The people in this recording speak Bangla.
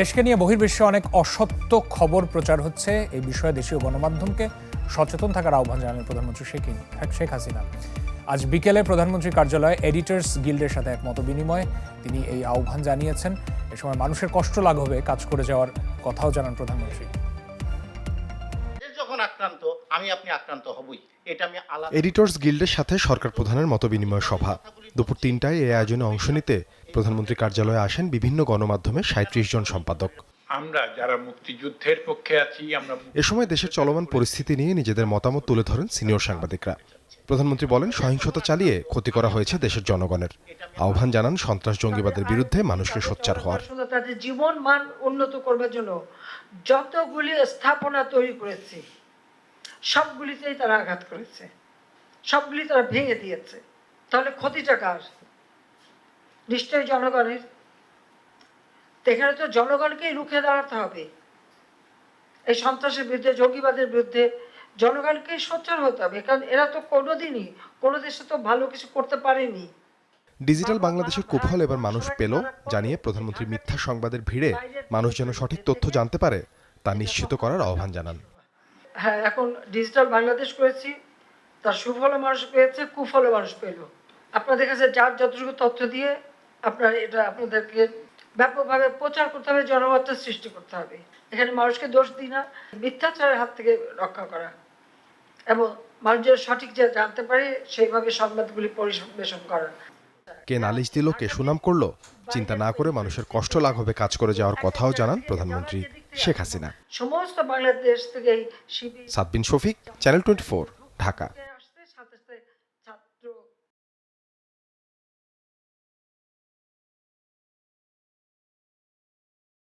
দেশকে নিয়ে বহির্বিশ্বে অনেক অসত্য খবর প্রচার হচ্ছে। এই বিষয়ে দেশীয় গণমাধ্যমকে সচেতন থাকার আহ্বান জানালেন প্রধানমন্ত্রী শেখ শেখ হাসিনা। আজ বিকেলে প্রধানমন্ত্রীর কার্যালয়ে এডিটর্স গিল্ডের সাথে এক মত বিনিময়ে তিনি এই আহ্বান জানিয়েছেন। এ সময় মানুষের কষ্ট লাঘবে কাজ করে যাওয়ার কথাও জানান প্রধানমন্ত্রী। যখন আক্রান্ত আমি আপনি আক্রান্ত হবই। এটা আমি এডিটর্স গিল্ডের সাথে সরকার প্রধানের মতবিনিময় সভা। দুপুর তিনটায় এই আয়োজনে অংশ নিতে প্রধানমন্ত্রী কার্যালয়ে আসেন বিভিন্ন গণমাধ্যমে সাঁত্রিশ জন সম্পাদক। আমরা যারা মুক্তিযুদ্ধের পক্ষে আছি আমরা এ সময় দেশের চলমান পরিস্থিতি নিয়ে নিজেদের মতামত তুলে ধরেন সিনিয়র সাংবাদিকরা। প্রধানমন্ত্রী বলেন সহিংসতা চালিয়ে ক্ষতি করা হয়েছে দেশের জনগণের। আহ্বান জানান সন্ত্রাস জঙ্গিবাদের বিরুদ্ধে মানুষকে সোচ্চার হওয়ার। তাদের জীবন মান উন্নত করবার জন্য যতগুলি স্থাপনা তৈরি করেছে সবগুলিতেই তারা আঘাত করেছে। সবগুলি তারা ভেঙে দিয়েছে। তাহলে ক্ষতিটা কার? নিশ্চয়ই জনগণের। এখানে তো জনগণকেই রুখে দাঁড়াতে হবে। এই সন্ত্রাসের বিরুদ্ধে জঙ্গিবাদের বিরুদ্ধে জনগণকেই সোচ্চার হতে হবে। কারণ এরা তো কোনোদিনই কোনো দেশে তো ভালো কিছু করতে পারেনি। ডিজিটাল বাংলাদেশের কুফল এবার মানুষ পেল জানিয়ে প্রধানমন্ত্রী মিথ্যা সংবাদের ভিড়ে মানুষ যেন সঠিক তথ্য জানতে পারে তা নিশ্চিত করার আহ্বান জানান। হ্যাঁ এখন ডিজিটাল বাংলাদেশ করেছি। তার সুফলও মানুষ পেয়েছে কুফলও মানুষ পেল। আপনাদের কাছে যার যতটুকু তথ্য দিয়ে আপনার এটা আপনাদেরকে ব্যাপকভাবে প্রচার করতে হবে জনমত সৃষ্টি করতে হবে। এখানে মানুষকে দোষ দিই না মিথ্যাচারের হাত থেকে রক্ষা করা। এবং মানুষ যেন সঠিক যে জানতে পারে সেইভাবে সংবাদগুলি পরিবেশন করা। কে নালিশ দিল কে সুনাম করল চিন্তা না করে মানুষের কষ্ট লাঘবে কাজ করে যাওয়ার কথাও জানান প্রধানমন্ত্রী শেখ হাসিনা। সমস্ত বাংলাদেশ থেকে সাদবিন শফিক চ্যানেল টোয়েন্টি ঢাকা।